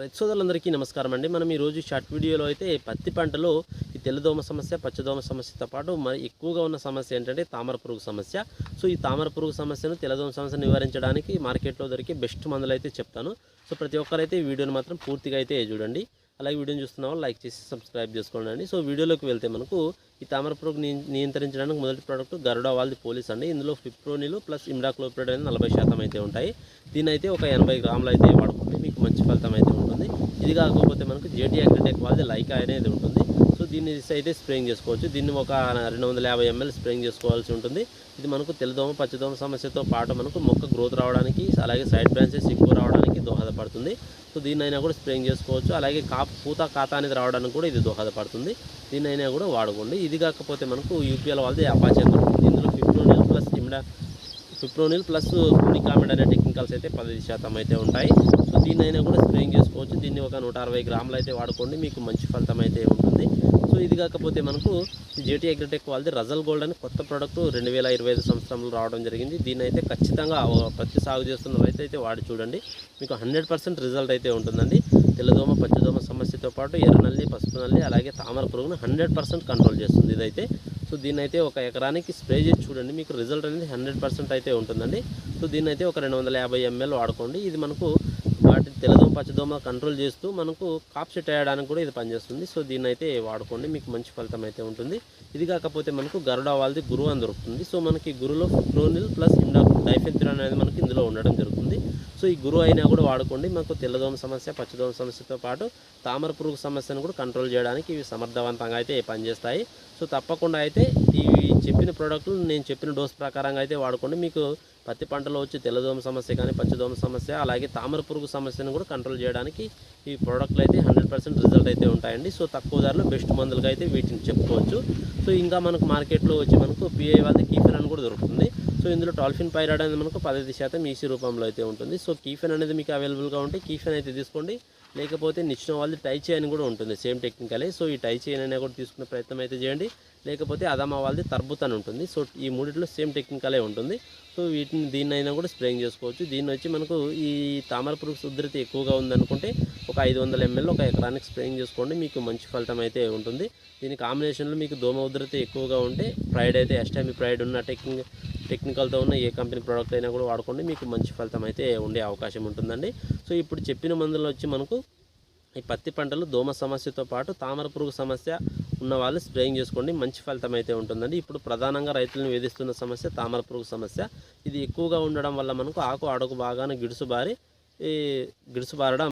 రైతు సోదరులందరికీ నమస్కారం అండి. మనం ఈరోజు షార్ట్ వీడియోలో అయితే పత్తి పంటలో ఈ తెల్లదోమ సమస్య పచ్చదోమ సమస్యతో పాటు మరి ఎక్కువగా ఉన్న సమస్య ఏంటంటే తామర పురుగు సమస్య. సో ఈ తామర పురుగు సమస్యను తెల్లదోమ సమస్యను నివారించడానికి మార్కెట్లో దొరికే బెస్ట్ మందులు అయితే చెప్తాను. సో ప్రతి ఒక్కరైతే ఈ వీడియోని మాత్రం పూర్తిగా అయితే చూడండి. అలాగే వీడియోని చూస్తున్న వాళ్ళు లైక్ చేసి సబ్స్క్రైబ్ చేసుకోండి. సో వీడియోలోకి వెళ్తే మనకు ఈ తామర పురుగు నియంత్రించడానికి మొదటి ప్రోడక్ట్ గరుడా వాళ్ళది పోలీస్ అండి. ఇందులో ఫిప్రోనిలు ప్లస్ ఇమ్డాక్లోప్రిడ్ అనేది నలభై శాతం అయితే ఉంటాయి. దీని అయితే ఒక ఎనభై గ్రాములు అయితే వాడుకుంటే మీకు మంచి ఫలితం అయితే ఇది కాకపోతే మనకు జేటీ అగ్రిటెక్ వాళ్ళది లైకా అనేది ఉంటుంది. సో దీన్ని అయితే స్ప్రేయింగ్ చేసుకోవచ్చు. దీన్ని ఒక రెండు వందల యాభై ఎంఎల్ స్ప్రేయింగ్ చేసుకోవాల్సి ఉంటుంది. ఇది మనకు తెల్లదోమ పచ్చదోమ సమస్యతో పాటు మనకు మొక్క గ్రోత్ రావడానికి అలాగే సైడ్ బ్రాంచెస్ ఎక్కువ రావడానికి దోహదపడుతుంది. సో దీన్నైనా కూడా స్ప్రేయింగ్ చేసుకోవచ్చు. అలాగే కాపు పూత ఖాతా అనేది రావడానికి కూడా ఇది దోహదపడుతుంది. దీన్నైనా కూడా వాడుకోండి. ఇది కాకపోతే మనకు యూపీఎల్ వాళ్ళది అపాచే ఇందులో ఫిఫ్టీన్ ప్లస్ ఇమిడా ఫిప్రోనిల్ ప్లస్ పునికామిడ్ అనే టెక్నికల్స్ అయితే పదిహేను శాతం అయితే ఉంటాయి. సో దీన్నైనా కూడా స్ప్రేయింగ్ చేసుకోవచ్చు. దీన్ని ఒక నూట అరవై గ్రాములు అయితే వాడుకోండి. మీకు మంచి ఫలితం అయితే ఉంటుంది. సో ఇది కాకపోతే మనకు జేటీ అగ్రిటెక్ వాళ్ళది రజల్ గోల్డ్ అని కొత్త ప్రోడక్ట్ రెండు వేల ఇరవై ఐదు సంవత్సరంలో రావడం జరిగింది. దీన్ని అయితే ఖచ్చితంగా పత్తి సాగు చేస్తున్న రైతు అయితే వాడి చూడండి. మీకు హండ్రెడ్ పర్సెంట్ రిజల్ట్ అయితే ఉంటుందండి. తెల్లదోమ పచ్చదోమ సమస్యతో పాటు ఎర్రనల్లి పసుపు నల్లి అలాగే తామర పురుగును హండ్రెడ్ పర్సెంట్ కంట్రోల్ చేస్తుంది ఇదైతే. సో దీన్ని అయితే ఒక ఎకరానికి స్ప్రే చేసి చూడండి. మీకు రిజల్ట్ అనేది హండ్రెడ్ పర్సెంట్ అయితే ఉంటుందండి. సో దీన్ని అయితే ఒక రెండు వందల యాభై ఎంఎల్ వాడుకోండి. ఇది మనకు వాటి తెల్లదోమ పచ్చదోమ కంట్రోల్ చేస్తూ మనకు కాప్ సెట్ అయ్యడానికి కూడా ఇది పనిచేస్తుంది. సో దీన్ని అయితే వాడుకోండి. మీకు మంచి ఫలితం అయితే ఉంటుంది. ఇది కాకపోతే మనకు గరుడ వాళ్ళది గురువు అని దొరుకుతుంది. సో మనకి గురులో ఫ్లోనిల్ ప్లస్ ఇండా డైఫెన్థిరాన్ అనేది మనకి ఇందులో ఉండడం జరుగుతుంది. సో ఈ గురువు అయినా కూడా వాడుకోండి. మనకు తెల్లదోమ సమస్య పచ్చదోమ సమస్యతో పాటు తామర పురుగు సమస్యను కూడా కంట్రోల్ చేయడానికి ఇవి సమర్థవంతంగా అయితే పనిచేస్తాయి. సో తప్పకుండా అయితే ఈ చెప్పిన ప్రోడక్ట్లు నేను చెప్పిన డోస్ ప్రకారంగా అయితే వాడుకోండి. మీకు పత్తి పంటలో వచ్చే తెల్లదోమ సమస్య కానీ పచ్చదోమ సమస్య అలాగే తామర పురుగు సమస్యను కూడా కంట్రోల్ చేయడానికి ఈ ప్రోడక్ట్లు అయితే హండ్రెడ్ పర్సెంట్ రిజల్ట్ అయితే ఉంటాయండి. సో తక్కువ ధరలో బెస్ట్ మందులుగా అయితే వీటిని చెప్పుకోవచ్చు. సో ఇంకా మనకు మార్కెట్లో వచ్చి మనకు పిఐ వాళ్ళది కీఫెన్ అని కూడా దొరుకుతుంది. సో ఇందులో టాల్ఫిన్ పైరాడ్ అనేది మనకు పదహైదు శాతం ఈసీ రూపంలో అయితే ఉంటుంది. సో కీఫెన్ అనేది మీకు అవైలబుల్గా ఉంటే కీఫెన్ అయితే తీసుకోండి. లేకపోతే నిచ్చిన వాళ్ళది టై చేయని కూడా ఉంటుంది సేమ్ టెక్నికలే సో ఈ టై చేయని అయినా కూడా తీసుకునే ప్రయత్నం అయితే చేయండి. లేకపోతే అదమా వాళ్ళది తర్బుత్ అని ఉంటుంది సో ఈ మూడిట్లో సేమ్ టెక్నికలే ఉంటుంది. సో వీటిని దీన్నైనా కూడా స్ప్రేయింగ్ చేసుకోవచ్చు. దీన్ని వచ్చి మనకు ఈ తామర పురుగు ఉధృతి ఎక్కువగా ఉందనుకుంటే ఒక ఐదు వందల ఎంఎల్ ఒక ఎకరానికి స్ప్రేయింగ్ చేసుకోండి. మీకు మంచి ఫలితం అయితే ఉంటుంది. దీని కాంబినేషన్లో మీకు దోమ ఉధృతి ఎక్కువగా ఉంటే ప్రైడ్ అయితే ఎస్టామి ప్రైడ్ ఉన్న టెక్నిక్ టెక్నికల్తో ఉన్న ఏ కంపెనీ ప్రోడక్ట్ అయినా కూడా వాడుకోండి. మీకు మంచి ఫలితం అయితే ఉండే అవకాశం ఉంటుందండి. సో ఇప్పుడు చెప్పిన మందులు వచ్చి మనకు ఈ పత్తి పంటలు దోమ సమస్యతో పాటు తామర పురుగు సమస్య ఉన్నవాళ్ళు స్ప్రేయింగ్ చేసుకోండి మంచి ఫలితం అయితే ఉంటుందండి. ఇప్పుడు ప్రధానంగా రైతులను వేధిస్తున్న సమస్య తామర పురుగు సమస్య. ఇది ఎక్కువగా ఉండడం వల్ల మనకు ఆకు అడుగు బాగానే గిడుసు బారి ఈ గిడుసు బారడం